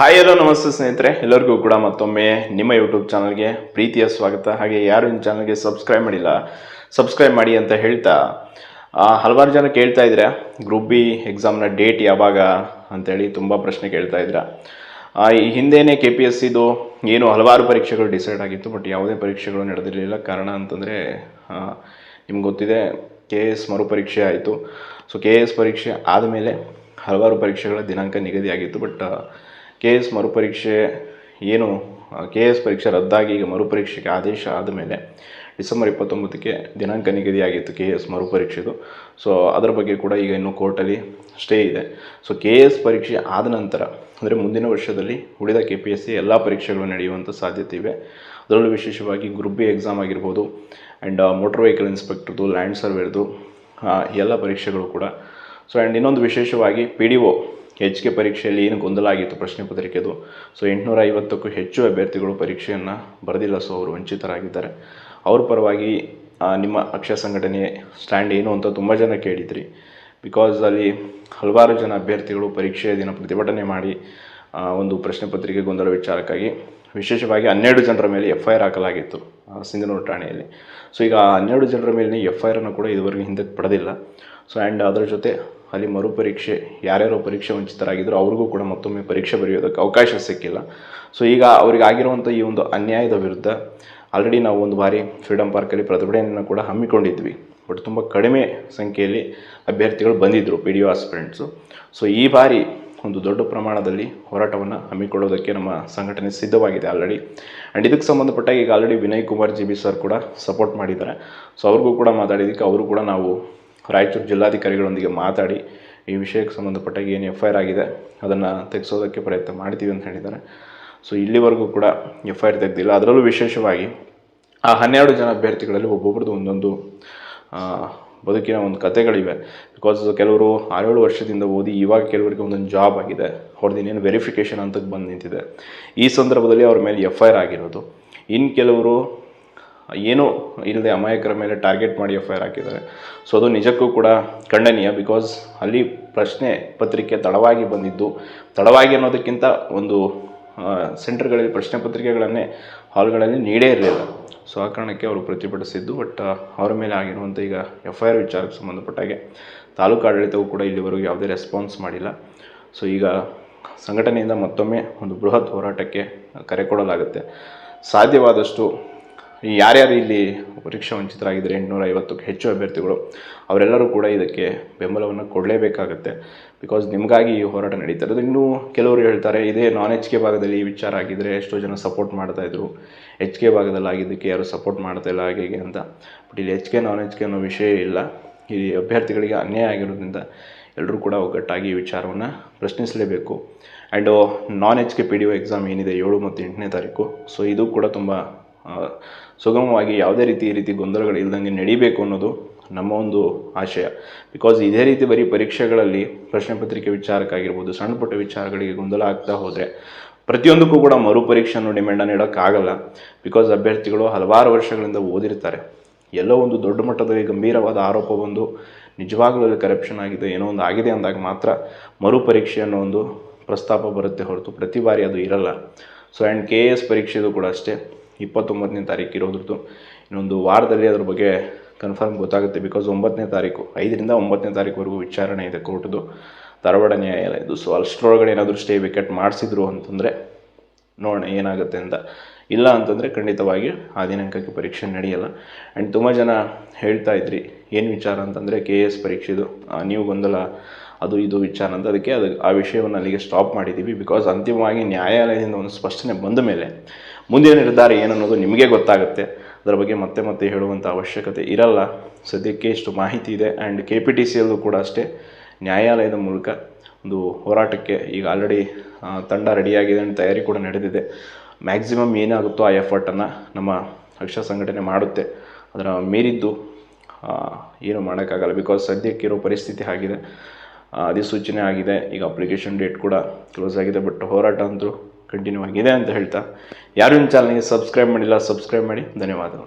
Hi hello ನಮಸ್ತೆ ಸ್ನೇಹಿತರೆ. ಎಲ್ಲರಿಗೂ ಕೂಡ ಮತ್ತೊಮ್ಮೆ ನಿಮ್ಮ ಯೂಟ್ಯೂಬ್ ಚಾನಲ್ಗೆ ಪ್ರೀತಿಯ ಸ್ವಾಗತ. ಹಾಗೆ ಯಾರು ಈ ಚಾನಲ್ಗೆ ಸಬ್ಸ್ಕ್ರೈಬ್ ಮಾಡಿಲ್ಲ ಸಬ್ಸ್ಕ್ರೈಬ್ ಮಾಡಿ ಅಂತ ಹೇಳ್ತಾ ಹಲವಾರು ಜನ ಕೇಳ್ತಾ ಇದ್ರೆ ಗ್ರೂಪ್ ಬಿ ಎಕ್ಸಾಮ್ನ ಡೇಟ್ ಯಾವಾಗ ಅಂತೇಳಿ ತುಂಬ ಪ್ರಶ್ನೆ ಕೇಳ್ತಾ ಇದ್ರ. ಆ, ಈ ಹಿಂದೆನೇ ಕೆ ಪಿ ಎಸ್ ಸಿದು ಏನು ಹಲವಾರು ಪರೀಕ್ಷೆಗಳು ಡಿಸೈಡ್ ಆಗಿತ್ತು ಬಟ್ ಯಾವುದೇ ಪರೀಕ್ಷೆಗಳು ನಡೆದಿರಲಿಲ್ಲ. ಕಾರಣ ಅಂತಂದರೆ ನಿಮ್ಗೆ ಗೊತ್ತಿದೆ ಕೆ ಎ ಎಸ್ ಮರುಪರೀಕ್ಷೆ ಆಯಿತು. ಸೊ ಕೆ ಎ ಎಸ್ ಪರೀಕ್ಷೆ ಆದಮೇಲೆ ಹಲವಾರು ಪರೀಕ್ಷೆಗಳ ದಿನಾಂಕ ನಿಗದಿಯಾಗಿತ್ತು ಬಟ್ ಕೆ ಎಸ್ ಮರುಪರೀಕ್ಷೆ ಏನು ಕೆ ಎಸ್ ಪರೀಕ್ಷೆ ರದ್ದಾಗಿ ಈಗ ಮರುಪರೀಕ್ಷೆಗೆ ಆದೇಶ ಆದ ಮೇಲೆ ಡಿಸೆಂಬರ್ ಇಪ್ಪತ್ತೊಂಬತ್ತಕ್ಕೆ ದಿನಾಂಕ ನಿಗದಿಯಾಗಿತ್ತು ಕೆ ಎಸ್ ಮರುಪರೀಕ್ಷೆದು. ಸೊ ಅದರ ಬಗ್ಗೆ ಕೂಡ ಈಗ ಇನ್ನೂ ಕೋರ್ಟಲ್ಲಿ ಸ್ಟೇ ಇದೆ. ಸೊ ಕೆ ಎಸ್ ಪರೀಕ್ಷೆ ಆದ ನಂತರ, ಅಂದರೆ ಮುಂದಿನ ವರ್ಷದಲ್ಲಿ ಉಳಿದ ಕೆ ಪಿ ಎಸ್ ಸಿ ಎಲ್ಲ ಪರೀಕ್ಷೆಗಳು ನಡೆಯುವಂಥ ಸಾಧ್ಯತೆ ಇವೆ ಅದರಲ್ಲೂ ವಿಶೇಷವಾಗಿ ಗ್ರೂಪ್ ಬಿ ಎಕ್ಸಾಮ್ ಆಗಿರ್ಬೋದು ಆ್ಯಂಡ್ ಮೋಟರ್ ವೆಹಿಕಲ್ ಇನ್ಸ್ಪೆಕ್ಟರ್ದು ಲ್ಯಾಂಡ್ ಸರ್ವೇರ್ದು ಎಲ್ಲ ಪರೀಕ್ಷೆಗಳು ಕೂಡ. ಸೊ ಆ್ಯಂಡ್ ಇನ್ನೊಂದು ವಿಶೇಷವಾಗಿ P D O H K ಪರೀಕ್ಷೆಯಲ್ಲಿ ಏನು ಗೊಂದಲ ಆಗಿತ್ತು ಪ್ರಶ್ನೆ ಪತ್ರಿಕೆದು. ಸೊ ಎಂಟುನೂರ ಐವತ್ತಕ್ಕೂ ಹೆಚ್ಚು ಅಭ್ಯರ್ಥಿಗಳು ಪರೀಕ್ಷೆಯನ್ನು ಬರೆದಿಲ್ಲ. ಸೊ ಅವರು ವಂಚಿತರಾಗಿದ್ದಾರೆ. ಅವ್ರ ಪರವಾಗಿ ನಿಮ್ಮ ಅಕ್ಷಯ ಸಂಘಟನೆ ಸ್ಟ್ಯಾಂಡ್ ಏನು ಅಂತ ತುಂಬ ಜನ ಕೇಳಿದ್ರಿ. ಬಿಕಾಸ್ ಅಲ್ಲಿ ಹಲವಾರು ಜನ ಅಭ್ಯರ್ಥಿಗಳು ಪರೀಕ್ಷೆಯ ದಿನ ಪ್ರತಿಭಟನೆ ಮಾಡಿ ಒಂದು ಪ್ರಶ್ನೆ ಪತ್ರಿಕೆ ಗೊಂದಲ ವಿಚಾರಕ್ಕಾಗಿ ವಿಶೇಷವಾಗಿ ಹನ್ನೆರಡು ಜನರ ಮೇಲೆ ಎಫ್ ಐ ಆರ್ ಹಾಕಲಾಗಿತ್ತು ಸಿಂಧನೂರು ಠಾಣೆಯಲ್ಲಿ. ಸೊ ಈಗ ಹನ್ನೆರಡು ಜನರ ಮೇಲೆ ಎಫ್ ಐ ಆರನ್ನು ಕೂಡ ಇದುವರೆಗೂ ಹಿಂದಕ್ಕೆ ಪಡೆದಿಲ್ಲ. ಸೊ ಆ್ಯಂಡ್ ಅದರ ಜೊತೆ ಅಲ್ಲಿ ಮರುಪರೀಕ್ಷೆ, ಯಾರ್ಯಾರು ಪರೀಕ್ಷೆ ವಂಚಿತರಾಗಿದ್ದರು ಅವ್ರಿಗೂ ಕೂಡ ಮತ್ತೊಮ್ಮೆ ಪರೀಕ್ಷೆ ಬರೆಯೋದಕ್ಕೆ ಅವಕಾಶ ಸಿಕ್ಕಿಲ್ಲ. ಸೊ ಈಗ ಅವರಿಗಾಗಿರುವಂಥ ಈ ಒಂದು ಅನ್ಯಾಯದ ವಿರುದ್ಧ ಆಲ್ರೆಡಿ ನಾವು ಒಂದು ಬಾರಿ ಫ್ರೀಡಮ್ ಪಾರ್ಕಲ್ಲಿ ಪ್ರತಿಭಟನೆಯನ್ನು ಕೂಡ ಹಮ್ಮಿಕೊಂಡಿದ್ವಿ. ಬಟ್ ತುಂಬ ಕಡಿಮೆ ಸಂಖ್ಯೆಯಲ್ಲಿ ಅಭ್ಯರ್ಥಿಗಳು ಬಂದಿದ್ದರು P D O aspirants so ಈ ಬಾರಿ ಒಂದು ದೊಡ್ಡ ಪ್ರಮಾಣದಲ್ಲಿ ಹೋರಾಟವನ್ನು ಹಮ್ಮಿಕೊಳ್ಳೋದಕ್ಕೆ ನಮ್ಮ ಸಂಘಟನೆ ಸಿದ್ಧವಾಗಿದೆ ಆಲ್ರೆಡಿ ಆ್ಯಂಡ್ ಇದಕ್ಕೆ ಸಂಬಂಧಪಟ್ಟಾಗ ಈಗ already Vinay Kumar G B sir ಕೂಡ ಸಪೋರ್ಟ್ ಮಾಡಿದ್ದಾರೆ. ಸೊ ಅವ್ರಿಗೂ ಕೂಡ ಮಾತಾಡಿದ್ದಕ್ಕೆ ಅವರು ಕೂಡ ನಾವು ರಾಯಚೂರು ಜಿಲ್ಲಾಧಿಕಾರಿಗಳೊಂದಿಗೆ ಮಾತಾಡಿ ಈ ವಿಷಯಕ್ಕೆ ಸಂಬಂಧಪಟ್ಟಾಗಿ ಏನು ಎಫ್ ಐ ಆರ್ ಆಗಿದೆ, ಅದನ್ನು ತೆಗೆಸೋದಕ್ಕೆ ಪ್ರಯತ್ನ ಮಾಡ್ತೀವಿ ಅಂತ ಹೇಳಿದ್ದಾರೆ. ಸೊ ಇಲ್ಲಿವರೆಗೂ ಕೂಡ ಎಫ್ ಐ ಆರ್ ತೆಗೆದಿಲ್ಲ. ಅದರಲ್ಲೂ ವಿಶೇಷವಾಗಿ ಆ ಹನ್ನೆರಡು ಜನ ಅಭ್ಯರ್ಥಿಗಳಲ್ಲಿ ಒಬ್ಬೊಬ್ರದ್ದು ಒಂದೊಂದು ಬದುಕಿನ ಒಂದು ಕಥೆಗಳಿವೆ. ಬಿಕಾಸ್ ಕೆಲವರು ಆರೇಳು ವರ್ಷದಿಂದ ಓದಿ ಇವಾಗ ಕೆಲವರಿಗೆ ಒಂದೊಂದು ಜಾಬ್ ಆಗಿದೆ. ಅವ್ರದ್ದು ಇನ್ನೇನು ವೆರಿಫಿಕೇಷನ್ ಅಂತ ಬಂದು ನಿಂತಿದೆ. ಈ ಸಂದರ್ಭದಲ್ಲಿ ಅವ್ರ ಮೇಲೆ ಎಫ್ ಐ ಆರ್ ಆಗಿರೋದು. ಇನ್ನು ಕೆಲವರು ಏನೂ ಇಲ್ಲದೆ ಅಮಾಯಕರ ಮೇಲೆ ಟಾರ್ಗೆಟ್ ಮಾಡಿ ಎಫ್ ಐ ಆರ್ ಹಾಕಿದ್ದಾರೆ. ಸೊ ಅದು ನಿಜಕ್ಕೂ ಕೂಡ ಖಂಡನೀಯ ಬಿಕಾಸ್ ಅಲ್ಲಿ ಪ್ರಶ್ನೆ ಪತ್ರಿಕೆ ತಡವಾಗಿ ಬಂದಿದ್ದು. ತಡವಾಗಿ ಅನ್ನೋದಕ್ಕಿಂತ ಒಂದು ಸೆಂಟರ್ಗಳಲ್ಲಿ ಪ್ರಶ್ನೆ ಪತ್ರಿಕೆಗಳನ್ನೇ, ಹಾಲ್ಗಳಲ್ಲಿ ನೀಡೇ ಇರಲಿಲ್ಲ. ಸೊ ಆ ಕಾರಣಕ್ಕೆ ಅವರು ಪ್ರತಿಭಟಿಸಿದ್ದು ಬಟ್ ಅವರ ಮೇಲೆ ಆಗಿರುವಂಥ ಈಗ ಎಫ್ ಐ ಆರ್ ವಿಚಾರಕ್ಕೆ ಸಂಬಂಧಪಟ್ಟಾಗೆ ತಾಲೂಕು ಆಡಳಿತವು ಕೂಡ ಇಲ್ಲಿವರೆಗೂ ಯಾವುದೇ ರೆಸ್ಪಾನ್ಸ್ ಮಾಡಿಲ್ಲ. ಸೊ ಈಗ ಸಂಘಟನೆಯಿಂದ ಮತ್ತೊಮ್ಮೆ ಒಂದು ಬೃಹತ್ ಹೋರಾಟಕ್ಕೆ ಕರೆ ಕೊಡಲಾಗುತ್ತೆ. ಸಾಧ್ಯವಾದಷ್ಟು ಯಾರ್ಯಾರು ಇಲ್ಲಿ ಪರೀಕ್ಷಾ ವಂಚಿತರಾಗಿದ್ದಾರೆ ಎಂಟುನೂರ ಐವತ್ತಕ್ಕೆ ಹೆಚ್ಚು ಅಭ್ಯರ್ಥಿಗಳು, ಅವರೆಲ್ಲರೂ ಕೂಡ ಇದಕ್ಕೆ ಬೆಂಬಲವನ್ನು ಕೊಡಲೇಬೇಕಾಗತ್ತೆ. ಬಿಕಾಸ್ ನಿಮಗಾಗಿ ಈ ಹೋರಾಟ ನಡೀತಾ ಇರೋದು. ಇನ್ನೂ ಕೆಲವರು ಹೇಳ್ತಾರೆ, ಇದೇ ನಾನ್ ಎಚ್ ಕೆ ಭಾಗದಲ್ಲಿ ಈ ವಿಚಾರ ಆಗಿದ್ದರೆ ಎಷ್ಟೋ ಜನ ಸಪೋರ್ಟ್ ಮಾಡ್ತಾ ಇದ್ರು. ಎಚ್ ಕೆ ಭಾಗದಲ್ಲಿ ಆಗಿದ್ದಕ್ಕೆ ಯಾರು ಸಪೋರ್ಟ್ ಮಾಡ್ತಾ ಇಲ್ಲ, ಹಾಗೆ ಅಂತ. ಬಟ್ ಇಲ್ಲಿ H K non H K ಅನ್ನೋ ವಿಷಯ ಇಲ್ಲ. ಈ ಅಭ್ಯರ್ಥಿಗಳಿಗೆ ಅನ್ಯಾಯ ಆಗಿರೋದ್ರಿಂದ ಎಲ್ಲರೂ ಕೂಡ ಒಗ್ಗಟ್ಟಾಗಿ ಈ ವಿಚಾರವನ್ನು ಪ್ರಶ್ನಿಸಲೇಬೇಕು. And non H K P D O exam ಏನಿದೆ, ಏಳು ಮತ್ತು ಎಂಟನೇ ತಾರೀಕು. ಸೊ ಇದು ಕೂಡ ತುಂಬ ಸುಗಮವಾಗಿ ಯಾವುದೇ ರೀತಿ ಈ ರೀತಿ ಗೊಂದಲಗಳು ಇಲ್ದಂಗೆ ನಡಿಬೇಕು ಅನ್ನೋದು ನಮ್ಮ ಒಂದು ಆಶಯ. ಬಿಕಾಸ್ ಇದೇ ರೀತಿ ಬರೀ ಪರೀಕ್ಷೆಗಳಲ್ಲಿ ಪ್ರಶ್ನೆ ಪತ್ರಿಕೆ ವಿಚಾರಕ್ಕಾಗಿರ್ಬೋದು, ಸಣ್ಣ ಪುಟ್ಟ ವಿಚಾರಗಳಿಗೆ ಗೊಂದಲ ಆಗ್ತಾ ಹೋದರೆ ಪ್ರತಿಯೊಂದಕ್ಕೂ ಕೂಡ ಮರುಪರೀಕ್ಷೆಯನ್ನು ಡಿಮ್ಯಾಂಡನ್ನು ಇಡೋಕ್ಕಾಗಲ್ಲ ಬಿಕಾಸ್ ಅಭ್ಯರ್ಥಿಗಳು ಹಲವಾರು ವರ್ಷಗಳಿಂದ ಓದಿರ್ತಾರೆ. ಎಲ್ಲೋ ಒಂದು ದೊಡ್ಡ ಮಟ್ಟದಲ್ಲಿ ಗಂಭೀರವಾದ ಆರೋಪ ಬಂದು ನಿಜವಾಗ್ಲೂ ಕರಪ್ಷನ್ ಆಗಿದೆ, ಏನೋ ಒಂದು ಆಗಿದೆ ಅಂದಾಗ ಮಾತ್ರ ಮರುಪರೀಕ್ಷೆ ಅನ್ನೋ ಒಂದು ಪ್ರಸ್ತಾಪ ಬರುತ್ತೆ ಹೊರತು ಪ್ರತಿ ಬಾರಿ ಅದು ಇರಲ್ಲ. So and K A S ಪರೀಕ್ಷೆದು ಕೂಡ ಅಷ್ಟೇ. ಇಪ್ಪತ್ತೊಂಬತ್ತನೇ ತಾರೀಕು ಇರೋದ್ರದ್ದು. ಇನ್ನೊಂದು ವಾರದಲ್ಲಿ ಅದ್ರ ಬಗ್ಗೆ ಕನ್ಫರ್ಮ್ ಗೊತ್ತಾಗುತ್ತೆ ಬಿಕಾಸ್ ಒಂಬತ್ತನೇ ತಾರೀಕು, ಐದರಿಂದ ಒಂಬತ್ತನೇ ತಾರೀಕುವರೆಗೂ ವಿಚಾರಣೆ ಇದೆ ಕೋರ್ಟ್ದು. ಧಾರವಾಡ ನ್ಯಾಯಾಲಯದ್ದು. ಸೊ ಅಷ್ಟರೊಳಗಡೆ ಏನಾದರೂ ಸ್ಟೇ ವಿಕೆಟ್ ಮಾಡಿಸಿದ್ರು ಅಂತಂದರೆ ನೋಡೋಣ ಏನಾಗುತ್ತೆ ಅಂತ. ಇಲ್ಲ ಅಂತಂದರೆ ಖಂಡಿತವಾಗಿ ಆ ದಿನಾಂಕಕ್ಕೆ ಪರೀಕ್ಷೆ ನಡೆಯಲ್ಲ. ಆ್ಯಂಡ್ ತುಂಬ ಜನ ಹೇಳ್ತಾ ಇದ್ರಿ, ಏನು ವಿಚಾರ ಅಂತಂದರೆ ಕೆ ಎಸ್ ಪರೀಕ್ಷೆದು. ನೀವು ಗೊಂದಲ ಅದು ಇದು ವಿಚಾರ ಅಂತ. ಅದಕ್ಕೆ ಅದು ಆ ವಿಷಯವನ್ನು ಅಲ್ಲಿಗೆ ಸ್ಟಾಪ್ ಮಾಡಿದ್ದೀವಿ. ಬಿಕಾಸ್ ಅಂತಿಮವಾಗಿ ನ್ಯಾಯಾಲಯದಿಂದ ಒಂದು ಸ್ಪಷ್ಟನೆ ಬಂದ ಮೇಲೆ ಮುಂದಿನ ನಿರ್ಧಾರ ಏನನ್ನೋದು ನಿಮಗೆ ಗೊತ್ತಾಗುತ್ತೆ. ಅದರ ಬಗ್ಗೆ ಮತ್ತೆ ಮತ್ತೆ ಹೇಳುವಂಥ ಅವಶ್ಯಕತೆ ಇರಲ್ಲ. ಸದ್ಯಕ್ಕೆ ಇಷ್ಟು ಮಾಹಿತಿ ಇದೆ. ಆ್ಯಂಡ್ ಕೆ ಪಿ ಟಿ ಸಿಯಲ್ಲೂ ಕೂಡ ಅಷ್ಟೇ ನ್ಯಾಯಾಲಯದ ಮೂಲಕ ಒಂದು ಹೋರಾಟಕ್ಕೆ ಈಗ ಆಲ್ರೆಡಿ ತಂಡ ರೆಡಿಯಾಗಿದೆ ಆ್ಯಂಡ್ ತಯಾರಿ ಕೂಡ ನಡೆದಿದೆ. ಮ್ಯಾಕ್ಸಿಮಮ್ ಏನಾಗುತ್ತೋ ಆ ಎಫರ್ಟನ್ನು ನಮ್ಮ ರಕ್ಷಾ ಸಂಘಟನೆ ಮಾಡುತ್ತೆ. ಅದರ ಮೀರಿದ್ದು ಏನು ಮಾಡೋಕ್ಕಾಗಲ್ಲ. ಬಿಕಾಸ್ ಸದ್ಯಕ್ಕಿರೋ ಪರಿಸ್ಥಿತಿ ಆಗಿದೆ. ಅಧಿಸೂಚನೆ ಆಗಿದೆ. ಈಗ ಅಪ್ಲಿಕೇಶನ್ ಡೇಟ್ ಕೂಡ ಕ್ಲೋಸ್ ಆಗಿದೆ. ಬಟ್ ಹೋರಾಟ ಅಂತೂ ಕಂಟಿನ್ಯೂ ಆಗಿದೆ ಅಂತ ಹೇಳ್ತಾ. ಯಾರು ಇನ್ನು ಚಾನಲ್ಗೆ ಸಬ್ಸ್ಕ್ರೈಬ್ ಮಾಡಿಲ್ಲ ಸಬ್ಸ್ಕ್ರೈಬ್ ಮಾಡಿ. ಧನ್ಯವಾದಗಳು.